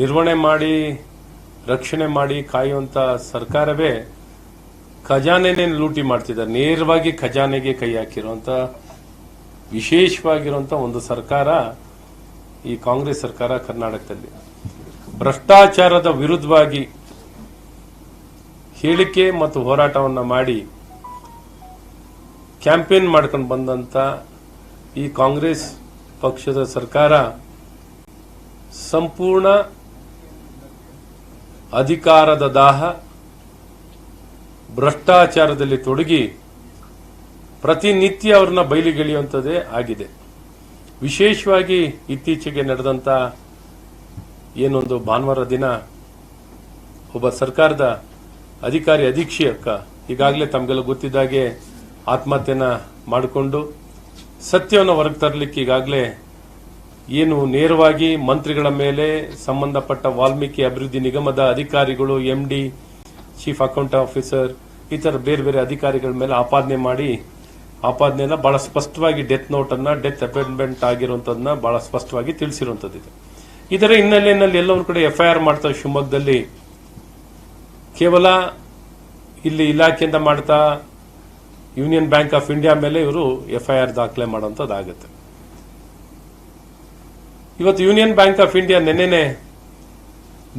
ನಿರ್ವಹಣೆ ಮಾಡಿ, ರಕ್ಷಣೆ ಮಾಡಿ ಕಾಯುವಂತ ಸರ್ಕಾರವೇ ಖಜಾನೆನೇ ಲೂಟಿ ಮಾಡ್ತಿದ್ದಾರೆ. ನೇರವಾಗಿ ಖಜಾನೆಗೆ ಕೈ ಹಾಕಿರುವಂತ, ವಿಶೇಷವಾಗಿರುವಂತ ಒಂದು ಸರ್ಕಾರ ಈ ಕಾಂಗ್ರೆಸ್ ಸರ್ಕಾರ ಕರ್ನಾಟಕದಲ್ಲಿ. ಭ್ರಷ್ಟಾಚಾರದ ವಿರುದ್ಧವಾಗಿ ಹೇಳಿಕೆ ಮತ್ತು ಹೋರಾಟವನ್ನು ಮಾಡಿ ಕ್ಯಾಂಪೇನ್ ಮಾಡ್ಕೊಂಡು ಬಂದಂತ ಈ ಕಾಂಗ್ರೆಸ್ ಪಕ್ಷದ ಸರ್ಕಾರ ಸಂಪೂರ್ಣ ಅಧಿಕಾರದ ದಾಹ, ಭ್ರಷ್ಟಾಚಾರದಲ್ಲಿ ತೊಡಗಿ ಪ್ರತಿನಿತ್ಯ ಅವ್ರನ್ನ ಬಯಲಿಗೆಳೆಯುವಂಥದ್ದೇ ಆಗಿದೆ. ವಿಶೇಷವಾಗಿ ಇತ್ತೀಚೆಗೆ ನಡೆದಂತ ಏನೊಂದು ಭಾನುವಾರ ದಿನ ಒಬ್ಬ ಸರ್ಕಾರದ ಅಧಿಕಾರಿ ಅಧೀಕ್ಷಕ ಈಗಾಗಲೇ ತಮಗೆಲ್ಲ ಗೊತ್ತಿದ್ದಾಗೆ ಆತ್ಮಹತ್ಯೆನ ಮಾಡಿಕೊಂಡು ಸತ್ಯವನ್ನು ಹೊರಗೆ ತರಲಿಕ್ಕೆ ಈಗಾಗಲೇ ಏನು ನೇರವಾಗಿ ಮಂತ್ರಿಗಳ ಮೇಲೆ ಸಂಬಂಧಪಟ್ಟ ವಾಲ್ಮೀಕಿ ಅಭಿವೃದ್ಧಿ ನಿಗಮದ ಅಧಿಕಾರಿಗಳು ಎಂಡಿ ಚೀಫ್ ಅಕೌಂಟ್ ಆಫೀಸರ್ ಈ ತರ ಬೇರೆ ಬೇರೆ ಅಧಿಕಾರಿಗಳ ಮೇಲೆ ಆಪಾದನೆ ಮಾಡಿ, ಆಪಾದನೆಯನ್ನ ಬಹಳ ಸ್ಪಷ್ಟವಾಗಿ ಡೆತ್ ನೋಟ್ ಅನ್ನ ಡೆತ್ ಅಪಾಯಿಂಟ್ಮೆಂಟ್ ಆಗಿರುವಂತದನ್ನ ಬಹಳ ಸ್ಪಷ್ಟವಾಗಿ ತಿಳಿಸಿರುವಂತದ್ದಿದೆ. ಇದರ ಹಿನ್ನೆಲೆಯಲ್ಲಿ ಎಲ್ಲವರ ಕಡೆ ಎಫ್ಐಆರ್ ಮಾಡ್ತಾ ಶಿವಮೊಗ್ಗದಲ್ಲಿ ಕೇವಲ ಇಲ್ಲಿ ಇಲಾಖೆಯಿಂದ ಮಾಡ್ತಾ ಯೂನಿಯನ್ ಬ್ಯಾಂಕ್ ಆಫ್ ಇಂಡಿಯಾ ಮೇಲೆ ಇವರು ಎಫ್ಐಆರ್ ದಾಖಲೆ ಮಾಡುವಂತದ್ದಾಗುತ್ತೆ. ಇವತ್ತು ಯೂನಿಯನ್ ಬ್ಯಾಂಕ್ ಆಫ್ ಇಂಡಿಯಾ ನಿನ್ನೆನೆ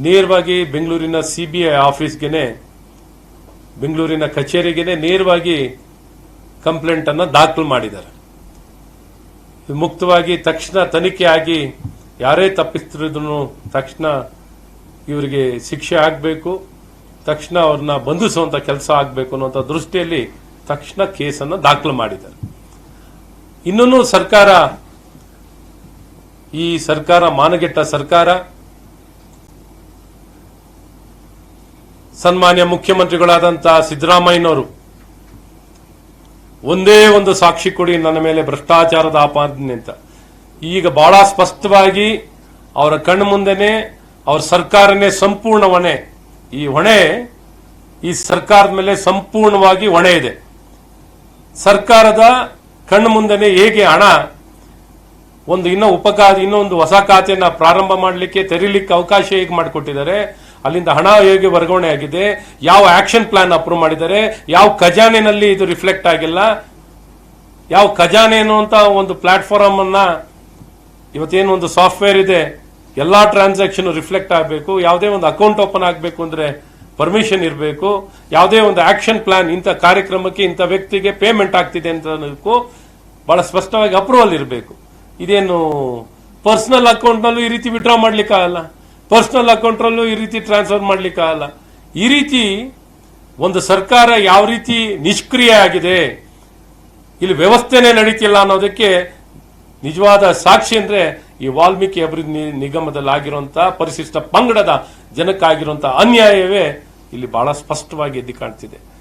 ನೇರವಾಗಿ ಬೆಂಗಳೂರಿನ ಸಿಬಿಐ ಆಫೀಸ್ಗೆನೆ, ಬೆಂಗಳೂರಿನ ಕಚೇರಿಗೆನೆ ನೇರವಾಗಿ ಕಂಪ್ಲೇಂಟ್ ಅನ್ನು ದಾಖಲು ಮಾಡಿದ್ದಾರೆ. ಮುಕ್ತವಾಗಿ ತಕ್ಷಣ ತನಿಖೆ ಆಗಿ ಯಾರೇ ತಪ್ಪಿಸ್ತಿರೋದನ್ನು ತಕ್ಷಣ ಇವರಿಗೆ ಶಿಕ್ಷೆ ಆಗಬೇಕು, ತಕ್ಷಣ ಅವ್ರನ್ನ ಬಂಧಿಸುವಂತ ಕೆಲಸ ಆಗಬೇಕು ಅನ್ನುವಂಥ ದೃಷ್ಟಿಯಲ್ಲಿ ತಕ್ಷಣ ಕೇಸನ್ನು ದಾಖಲು ಮಾಡಿದ್ದಾರೆ. ಇನ್ನೂ ಸರ್ಕಾರ ಈ ಸರ್ಕಾರ, ಮಾನಗೆಟ್ಟ ಸರ್ಕಾರ, ಸನ್ಮಾನ್ಯ ಮುಖ್ಯಮಂತ್ರಿಗಳಾದಂತಹ ಸಿದ್ದರಾಮಯ್ಯನವರು ಒಂದೇ ಒಂದು ಸಾಕ್ಷಿ ಕೊಡಿ ನನ್ನ ಮೇಲೆ ಭ್ರಷ್ಟಾಚಾರದ ಆಪಾದನೆ ಅಂತ. ಈಗ ಬಹಳ ಸ್ಪಷ್ಟವಾಗಿ ಅವರ ಕಣ್ಣು ಮುಂದೆನೆ, ಅವ್ರ ಸರ್ಕಾರನೇ ಸಂಪೂರ್ಣ ಹೊಣೆ. ಈ ಹೊಣೆ, ಈ ಸರ್ಕಾರದ ಮೇಲೆ ಸಂಪೂರ್ಣವಾಗಿ ಹೊಣೆ ಇದೆ. ಸರ್ಕಾರದ ಕಣ್ಣು ಮುಂದೆನೆ ಹೇಗೆ ಹಣ ಒಂದು ಇನ್ನೂ ಉಪಕಾ, ಇನ್ನೊಂದು ಹೊಸ ಖಾತೆಯನ್ನ ಪ್ರಾರಂಭ ಮಾಡಲಿಕ್ಕೆ, ತೆರೀಲಿಕ್ಕೆ ಅವಕಾಶ ಹೇಗೆ ಮಾಡಿಕೊಟ್ಟಿದ್ದಾರೆ? ಅಲ್ಲಿಂದ ಹಣ ಹೇಗೆ ವರ್ಗಾವಣೆ ಆಗಿದೆ? ಯಾವ ಆಕ್ಷನ್ ಪ್ಲಾನ್ ಅಪ್ರೂವ್ ಮಾಡಿದ್ದಾರೆ? ಯಾವ ಖಜಾನೆನಲ್ಲಿ ಇದು ರಿಫ್ಲೆಕ್ಟ್ ಆಗಿಲ್ಲ? ಯಾವ ಖಜಾನೆ ಅನ್ನುವಂತ ಒಂದು ಪ್ಲಾಟ್ಫಾರ್ಮ್ ಅನ್ನ ಇವತ್ತೇನು ಒಂದು ಸಾಫ್ಟ್ವೇರ್ ಇದೆ, ಎಲ್ಲಾ ಟ್ರಾನ್ಸಾಕ್ಷನ್ ರಿಫ್ಲೆಕ್ಟ್ ಆಗಬೇಕು, ಯಾವುದೇ ಒಂದು ಅಕೌಂಟ್ ಓಪನ್ ಆಗಬೇಕು ಅಂದ್ರೆ ಪರ್ಮಿಷನ್ ಇರಬೇಕು, ಯಾವುದೇ ಒಂದು ಆಕ್ಷನ್ ಪ್ಲಾನ್ ಇಂಥ ಕಾರ್ಯಕ್ರಮಕ್ಕೆ ಇಂಥ ವ್ಯಕ್ತಿಗೆ ಪೇಮೆಂಟ್ ಆಗ್ತಿದೆ ಅಂತ ಬಹಳ ಸ್ಪಷ್ಟವಾಗಿ ಅಪ್ರೂವಲ್ ಇರಬೇಕು. ಇದೇನು ಪರ್ಸನಲ್ ಅಕೌಂಟ್ನಲ್ಲೂ ಈ ರೀತಿ ವಿಡ್ರಾ ಮಾಡ್ಲಿಕ್ಕಾಗಲ್ಲ. ಪರ್ಸನಲ್ ಅಕೌಂಟ್ರಲ್ಲೂ ಈ ರೀತಿ ಟ್ರಾನ್ಸ್ಫರ್ ಮಾಡ್ಲಿಕ್ಕಾಗಲ್ಲ. ಈ ರೀತಿ ಒಂದು ಸರ್ಕಾರ ಯಾವ ರೀತಿ ನಿಷ್ಕ್ರಿಯ ಆಗಿದೆ, ಇಲ್ಲಿ ವ್ಯವಸ್ಥೆನೇ ನಡೀತಿಲ್ಲ ಅನ್ನೋದಕ್ಕೆ ನಿಜವಾದ ಸಾಕ್ಷಿ ಅಂದ್ರೆ ಈ ವಾಲ್ಮೀಕಿ ಅಭಿವೃದ್ಧಿ ನಿಗಮದಲ್ಲಿ ಆಗಿರುವಂತಹ ಪರಿಶಿಷ್ಟ ಪಂಗಡದ ಜನಕ್ಕಾಗಿರುವಂತಹ ಅನ್ಯಾಯವೇ ಇಲ್ಲಿ ಬಹಳ ಸ್ಪಷ್ಟವಾಗಿ ಎದ್ದು ಕಾಣ್ತಿದೆ.